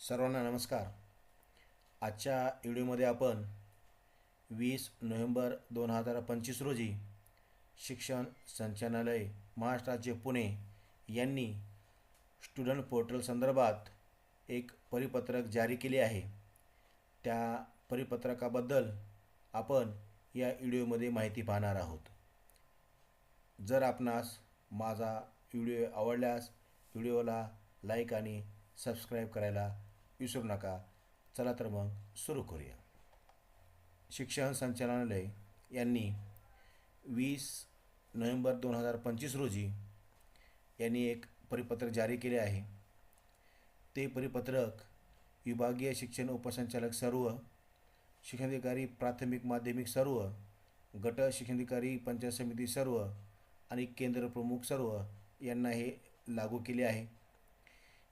सर्वांना नमस्कार. आजच्या व्हिडिओमध्ये आपण वीस नोव्हेंबर दोन हजार पंचवीस रोजी शिक्षण संचालनालय महाराष्ट्र राज्य पुणे यांनी स्टुडंट पोर्टल संदर्भात एक परिपत्रक जारी केले आहे. त्या परिपत्रकाबद्दल आपण या व्हिडिओमध्ये माहिती पाहणार आहोत. जर आपणास माझा व्हिडिओ आवडल्यास व्हिडिओला लाईक आणि सबस्क्राईब करायला विसरू नका. चला तर मग सुरू करूया. शिक्षण संचालनालय यांनी वीस नोव्हेंबर दोन हजार पंचवीस रोजी यांनी एक परिपत्रक जारी केले आहे. ते परिपत्रक विभागीय शिक्षण उपसंचालक सर्व शिक्षणाधिकारी प्राथमिक माध्यमिक सर्व गट शिक्षणाधिकारी पंचायत समिती सर्व आणि केंद्र प्रमुख सर्व यांना हे लागू केले आहे.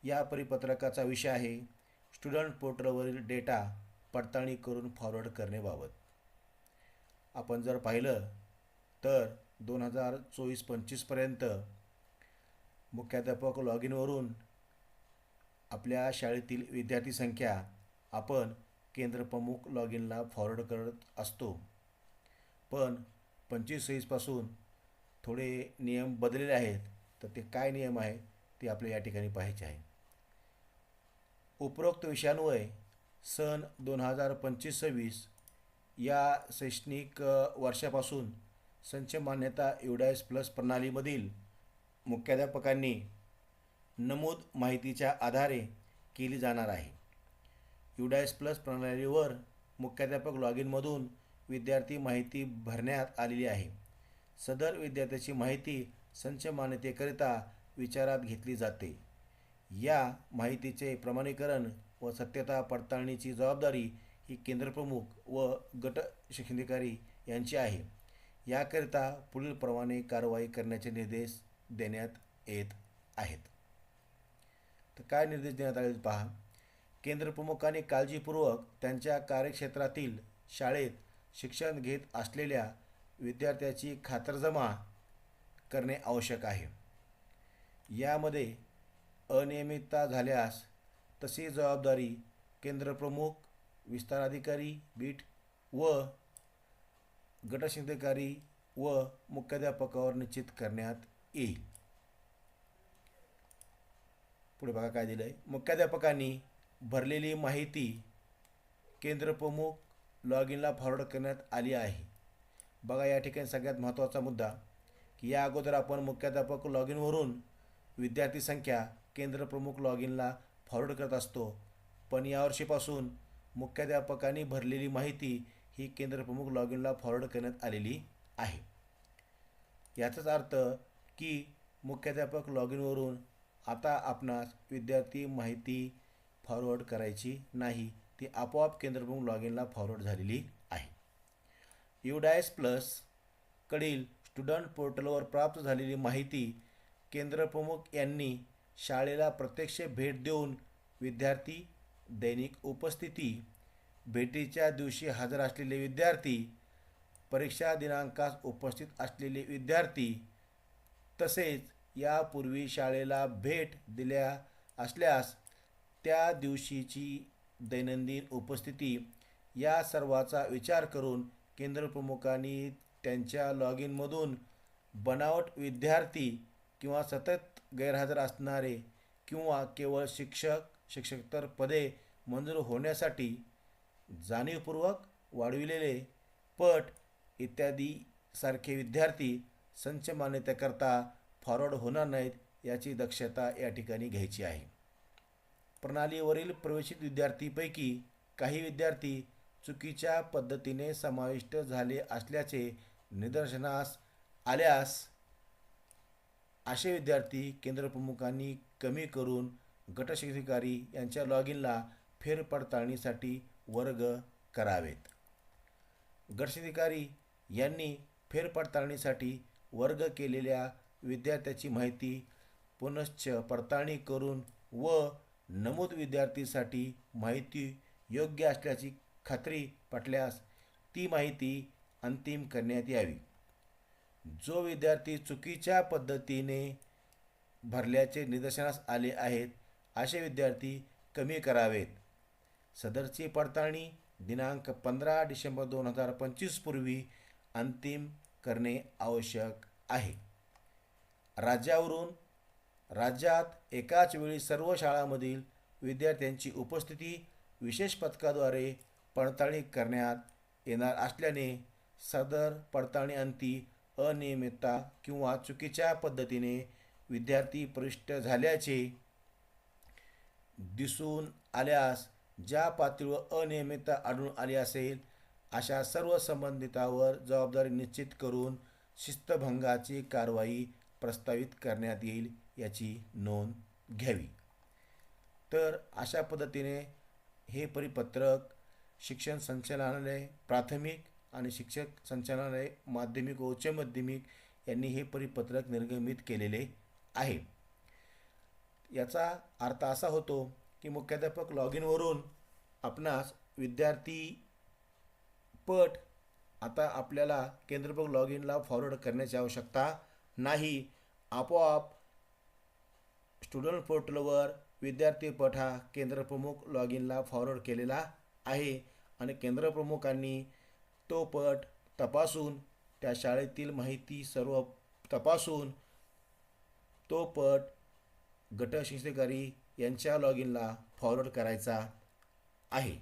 या परिपत्रकाचा विषय आहे स्टुडंट पोर्टलवरील डेटा पडताळणी करून फॉरवर्ड करण्याबाबत. आपण जर पाहिलं तर दोन हजार चोवीस पंचवीसपर्यंत मुख्याध्यापक लॉग इनवरून आपल्या शाळेतील विद्यार्थी संख्या आपण केंद्रप्रमुख लॉग इनला फॉरवर्ड करत असतो. पण पंचवीस सव्वीसपासून थोडे नियम बदललेले आहेत. तर ते काय नियम आहे ते आपल्या या ठिकाणी पाहायचे आहे. उपरोक्त विषयान्वये सन दोन हजार पंचवीस सव्वीस या शैक्षणिक वर्षापासून संच मान्यता युडायस प्लस प्रणालीमधील मुख्याध्यापकांनी नमूद माहितीच्या आधारे केली जाणार आहे. युडायस प्लस प्रणालीवर मुख्याध्यापक लॉग इनमधून विद्यार्थी माहिती भरण्यात आलेली आहे. सदर विद्यार्थ्याची माहिती संच मान्यतेकरिता विचारात घेतली जाते. या माहितीचे प्रमाणीकरण व सत्यता पडताळणीची जबाबदारी ही केंद्रप्रमुख व गट शिक्षणाधिकारी यांची आहे. याकरिता पुढीलप्रमाणे कारवाई करण्याचे निर्देश देण्यात येत आहेत. तर काय निर्देश देण्यात आले पहा. केंद्रप्रमुखांनी काळजीपूर्वक त्यांच्या कार्यक्षेत्रातील शाळेत शिक्षण घेत असलेल्या विद्यार्थ्याची खातरजमा करणे आवश्यक आहे. यामध्ये अनियमितता झाल्यास तशी जबाबदारी केंद्रप्रमुख विस्ताराधिकारी बीट व गटशिक्षणाधिकारी व मुख्याध्यापकावर निश्चित करण्यात येईल. पुढे बघा काय दिलं आहे मुख्याध्यापकांनी भरलेली माहिती केंद्रप्रमुख लॉग इनला फॉरवर्ड करण्यात आली आहे. बघा या ठिकाणी सगळ्यात महत्त्वाचा मुद्दा की या अगोदर आपण मुख्याध्यापक लॉग इनवरून विद्यार्थी संख्या केंद्रप्रमुख लॉग इनला फॉरवर्ड करत असतो. पण यावर्षीपासून मुख्याध्यापकांनी भरलेली माहिती ही केंद्रप्रमुख लॉग इनला फॉरवर्ड करण्यात आलेली आहे. याचाच अर्थ की मुख्याध्यापक लॉग इनवरून आता आपणास विद्यार्थी माहिती फॉरवर्ड करायची नाही ती आपोआप केंद्रप्रमुख लॉग इनला फॉरवर्ड झालेली आहे. युडायस प्लस कडील स्टुडंट पोर्टलवर प्राप्त झालेली माहिती केंद्रप्रमुख यांनी शाळेला प्रत्यक्ष भेट देऊन विद्यार्थी दैनिक उपस्थिती भेटीच्या दिवशी हजर असलेले विद्यार्थी परीक्षा दिनांकास उपस्थित असलेले विद्यार्थी तसेच यापूर्वी शाळेला भेट दिल्या असल्यास त्या दिवशीची दैनंदिन उपस्थिती या सर्वाचा विचार करून केंद्रप्रमुखांनी त्यांच्या लॉग इनमधून बनावट विद्यार्थी किंवा सतत गैरहजर असणारे किंवा केवळ शिक्षक शिक्षकतर पदे मंजूर होण्यासाठी जाणीवपूर्वक वाढविलेले पट इत्यादी सारखे विद्यार्थी संच मान्यतेकरता फॉरवर्ड होणार नाहीत याची दक्षता या ठिकाणी घ्यायची आहे. प्रणालीवरील प्रवेशित विद्यार्थीपैकी काही विद्यार्थी चुकीच्या पद्धतीने समाविष्ट झाले असल्याचे निदर्शनास आल्यास असे विद्यार्थी केंद्रप्रमुखांनी कमी करून गटशिक्षाधिकारी यांच्या लॉग इनला फेरपडताळणीसाठी वर्ग करावेत. गटशिक्षाधिकारी यांनी फेरपडताळणीसाठी वर्ग केलेल्या विद्यार्थ्याची माहिती पुनश्च पडताळणी करून व नमूद विद्यार्थीसाठी माहिती योग्य असल्याची खात्री पटल्यास ती माहिती अंतिम करण्यात यावी. जो विद्यार्थी चुकीच्या पद्धतीने भरल्याचे निदर्शनास आले आहेत असे विद्यार्थी कमी करावेत. सदरची पडताळणी दिनांक पंधरा डिसेंबर दोन हजार पंचवीसपूर्वी अंतिम करणे आवश्यक आहे. राज्यावरून राज्यात एकाच वेळी सर्व शाळांमधील विद्यार्थ्यांची उपस्थिती विशेष पथकाद्वारे पडताळणी करण्यात येणार असल्याने सदर पडताळणी अंती अनियमितता किंवा चुकीच्या पद्धतीने विद्यार्थी प्रविष्ट झाल्याचे दिसून आल्यास ज्या पातळीवर अनियमितता आढळून आली असेल अशा सर्व संबंधितावर जबाबदारी निश्चित करून शिस्तभंगाची कारवाई प्रस्तावित करण्यात येईल याची नोंद घ्यावी. तर अशा पद्धतीने हे परिपत्रक शिक्षण संचालनालय प्राथमिक आणि शिक्षक संचालनालय माध्यमिक व उच्च माध्यमिक यांनी हे परिपत्रक निर्गमित केलेले आहे. याचा अर्थ असा होतो की मुख्याध्यापक लॉग इनवरून आपणास विद्यार्थी पट आता आपल्याला केंद्रप्रमुख लॉग इनला फॉरवर्ड करण्याची आवश्यकता नाही. आपोआप स्टुडंट पोर्टलवर विद्यार्थीपट हा केंद्रप्रमुख लॉग इनला फॉरवर्ड केलेला आहे आणि केंद्रप्रमुखांनी तो पट तपासून त्या शाळेतील माहिती सर्व तपासून तो पट गट यांच्या लॉग इनला फॉरवर्ड करायचा आहे.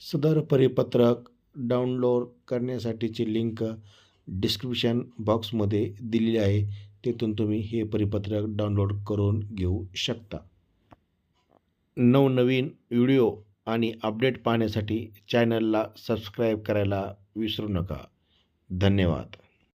सदर परिपत्रक डाउनलोड करण्यासाठीची लिंक डिस्क्रिप्शन बॉक्समध्ये दिलेली आहे. तिथून तुम्ही हे परिपत्रक डाउनलोड करून घेऊ शकता. नवनवीन व्हिडिओ आणि अपडेट पाहण्यासाठी चॅनलला सबस्क्राईब करायला विसरू नका. धन्यवाद.